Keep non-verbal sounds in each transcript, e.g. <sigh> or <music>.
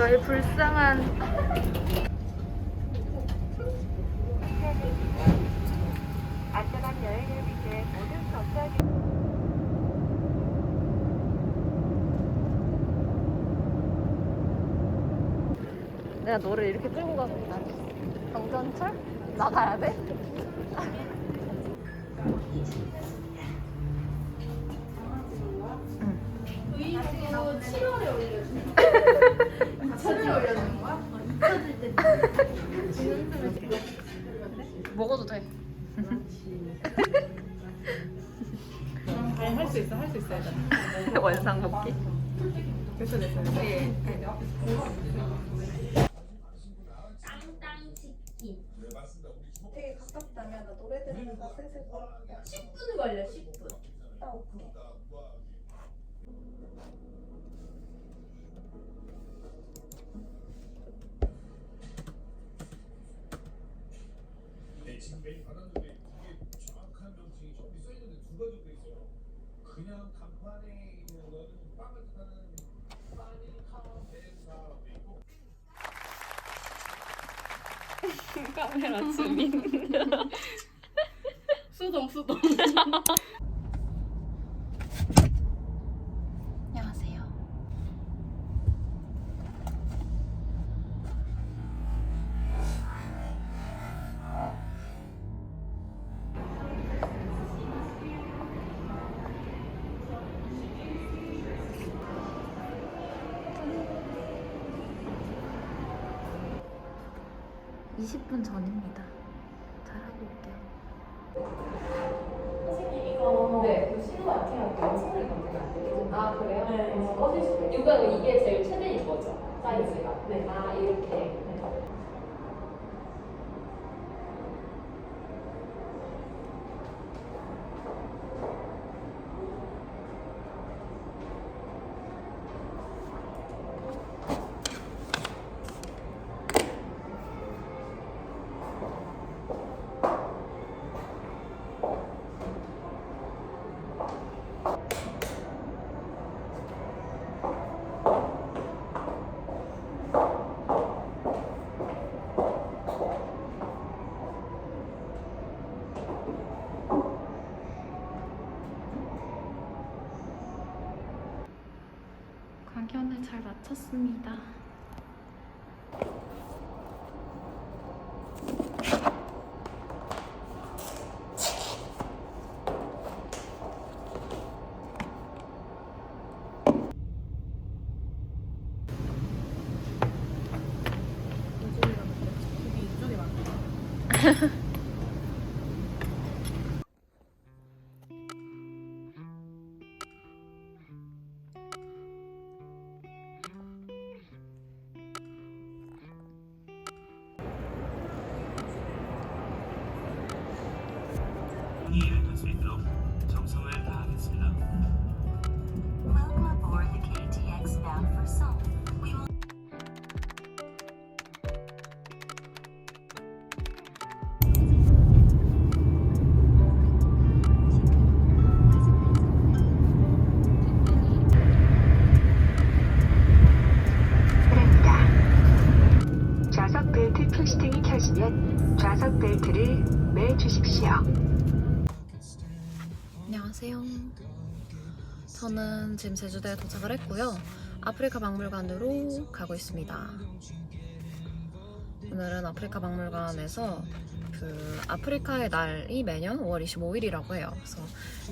너의 불쌍한 내가 너를 이렇게 끌고 가고 있다. 경전철? 나가야 돼? 먹어도 돼. 할수 있어, 할 수 있어. 일단. 원상 <laughs> 먹기. 됐어, 됐어. 됐어. 되게 가깝다면 나 노래 들으면서 슬슬 걸어. 10분 걸려 10분 나 오케이. 네, 지금 메일 받았는데 이게 정확한 명칭이 저기 써 있는데 두 가지 돼 있어요. 그냥 간판에 있는 거는 빵을 뜻하는 파니카베사 돼 있고 카메라 주민. 수동, 수동. 안녕하세요. (20분) 전입니다 잘 하고 올게요 네, 그 신호 이렇게 하고 영상을 검색 안 되죠? 아 그래요? 네, 꺼질 수도 있어요. 이거 이게 제일 최대인 거죠? 사이즈가? 네. 아 이렇게. 강연을 잘 마쳤습니다. <laughs> 벨트를 매 주십시오. 안녕하세요. 저는 지금 제주도에 도착을 했고요. 아프리카 박물관으로 가고 있습니다. 오늘은 아프리카 박물관에서 그 아프리카의 날이 매년 5월 25일이라고 해요. 그래서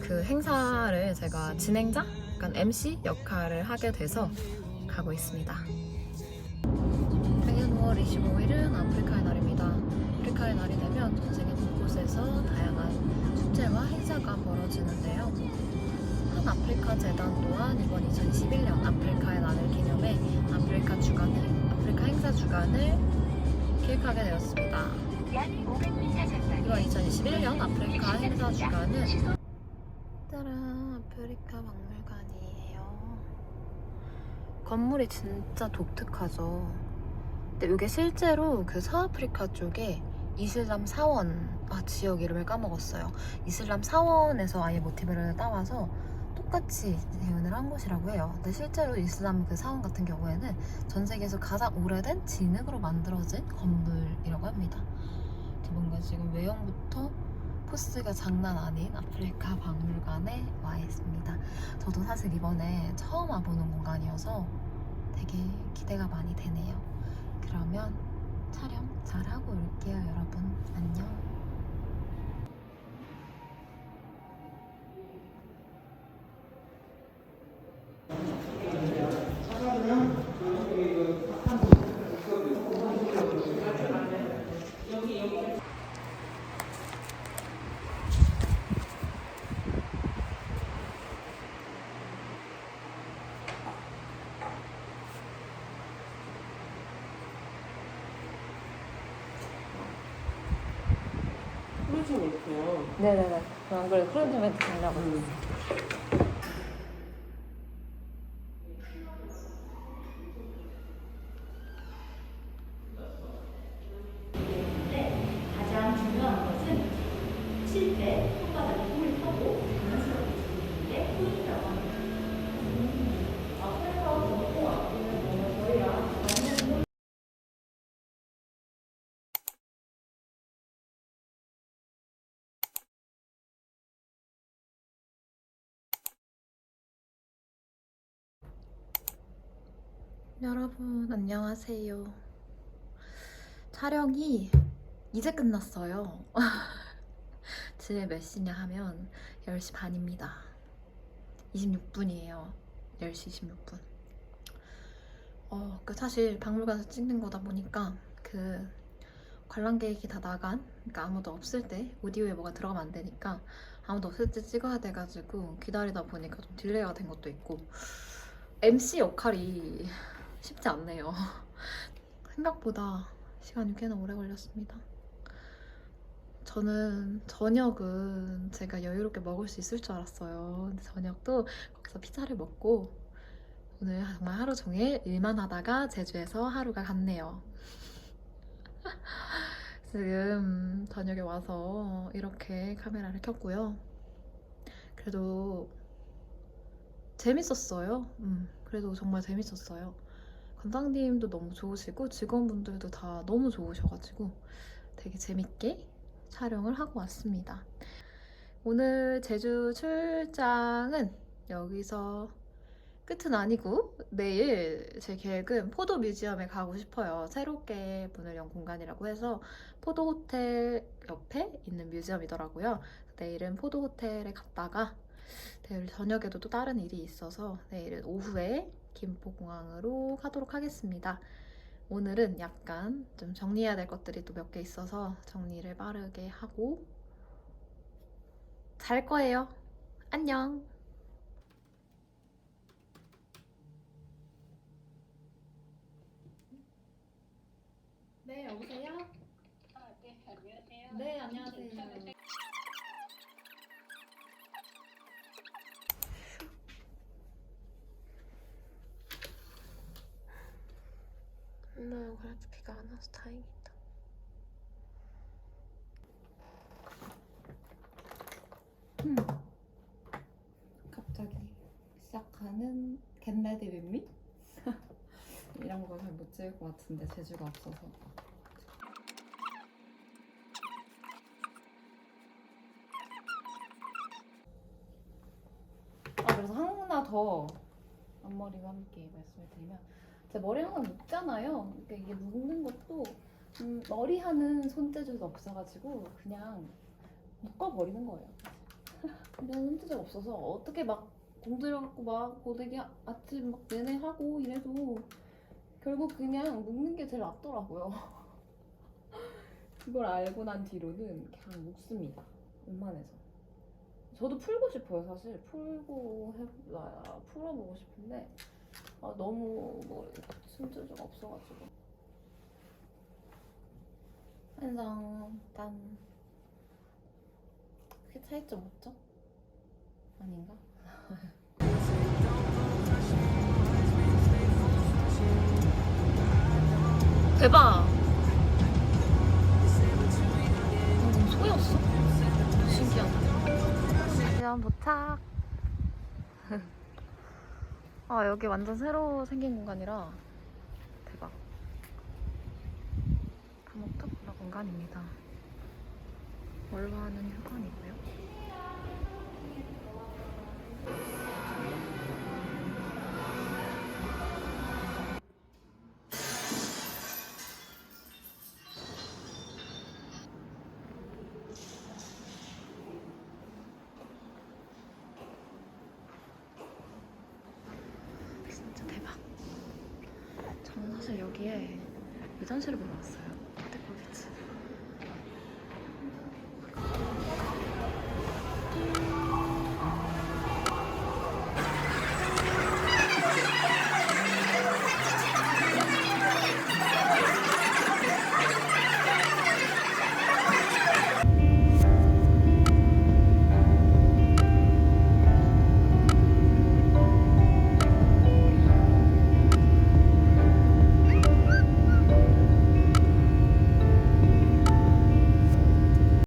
그 행사를 제가 진행자, 약간 MC 역할을 하게 돼서 가고 있습니다. 매년 5월 25일은 아프리카의 날입니다. 아프리카의 날이 되면 전 세계 곳곳에서 다양한 축제와 행사가 벌어지는데요. 한 아프리카 재단 또한 이번 2021년 아프리카의 날을 기념해 아프리카 주간을 아프리카 행사 주간을 기획하게 되었습니다. 약 500m 전방에 이번 2021년 아프리카 행사 주간은 짜란 아프리카 박물관이에요. 건물이 진짜 독특하죠. 근데 이게 실제로 그 서아프리카 쪽에 이슬람 사원 아 지역 이름을 까먹었어요. 이슬람 사원에서 아예 모티브를 따와서 똑같이 재현을 한 곳이라고 해요. 근데 실제로 이슬람 그 사원 같은 경우에는 전 세계에서 가장 오래된 진흙으로 만들어진 건물이라고 합니다. 뭔가 지금 외형부터 포스가 장난 아닌 아프리카 박물관에 와 있습니다. 저도 사실 이번에 처음 와보는 공간이어서 되게 기대가 많이 되네요. 그러면 촬영 잘 하고 올게요, 여러분. 안녕. 네네네. 안 그래도 크루즈 멘트 달라고 했어. 가장 중요한 것은 칠 때 손바닥에 힘을 펴고 자연스럽게 주는 게 포인트라고 합니다. 아프리카 전통 악기는 너무 저희랑 너무 여러분 안녕하세요. 촬영이 이제 끝났어요. 지금 몇 시냐 하면 10시 반입니다. 26분이에요. 10시 26분. 어, 그 사실 박물관에서 찍는 거다 보니까 그 관람 계획이 다 나간, 그러니까 아무도 없을 때 오디오에 뭐가 들어가면 안 되니까 아무도 없을 때 찍어야 돼가지고 기다리다 보니까 좀 딜레이가 된 것도 있고 MC 역할이 쉽지 않네요. <laughs> 생각보다 시간이 꽤나 오래 걸렸습니다. 저는 저녁은 제가 여유롭게 먹을 수 있을 줄 알았어요. 근데 저녁도 거기서 피자를 먹고 오늘 정말 하루 종일 일만 하다가 제주에서 하루가 갔네요. <laughs> 지금 저녁에 와서 이렇게 카메라를 켰고요. 그래도 재밌었어요. 음, 그래도 정말 재밌었어요. 관장님도 너무 좋으시고 직원분들도 다 너무 좋으셔가지고 되게 재밌게 촬영을 하고 왔습니다. 오늘 제주 출장은 여기서 끝은 아니고 내일 제 계획은 포도 뮤지엄에 가고 싶어요. 새롭게 문을 연 공간이라고 해서 포도 호텔 옆에 있는 뮤지엄이더라고요. 내일은 포도 호텔에 갔다가 내일 저녁에도 또 다른 일이 있어서 내일은 오후에 김포공항으로 가도록 하겠습니다. 오늘은 약간 좀 정리해야 될 것들이 또 몇 개 있어서 정리를 빠르게 하고 잘 거예요. 안녕. 네, 여보세요? 네, 안녕하세요. 오늘 그래도 와서 다행이다. 음. 갑자기 시작하는 겟레디 윗미? <laughs> 이런 거 잘 못 찍을 것 같은데 재주가 없어서. 아 그래서 하나 더 앞머리와 함께 말씀을 드리면 제 머리 항상 묶잖아요. 그러니까 이게 묶는 것도 음, 머리 하는 손재주가 없어가지고 그냥 묶어버리는 거예요. <laughs> 그냥 손재주가 없어서 어떻게 막 공들여갖고 막 고데기 아- 아침 막 내내 하고 이래도 결국 그냥 묶는 게 제일 낫더라고요. <laughs> 그걸 알고 난 뒤로는 그냥 묶습니다. 웬만해서. 저도 풀고 싶어요, 사실. 풀고 해, 아, 풀어보고 싶은데 아, 너무 뭐 손재주가 없어가지고. 한상 딴 그게 차이점 없죠? 아닌가? <laughs> 대박! 음, 소였어? 신기하다. 도착. 아 여기 완전 새로 생긴 공간이라 대박. 다목적 문화 공간입니다. 월화하는 휴관이고 여기에 의전실을 보러 왔어요.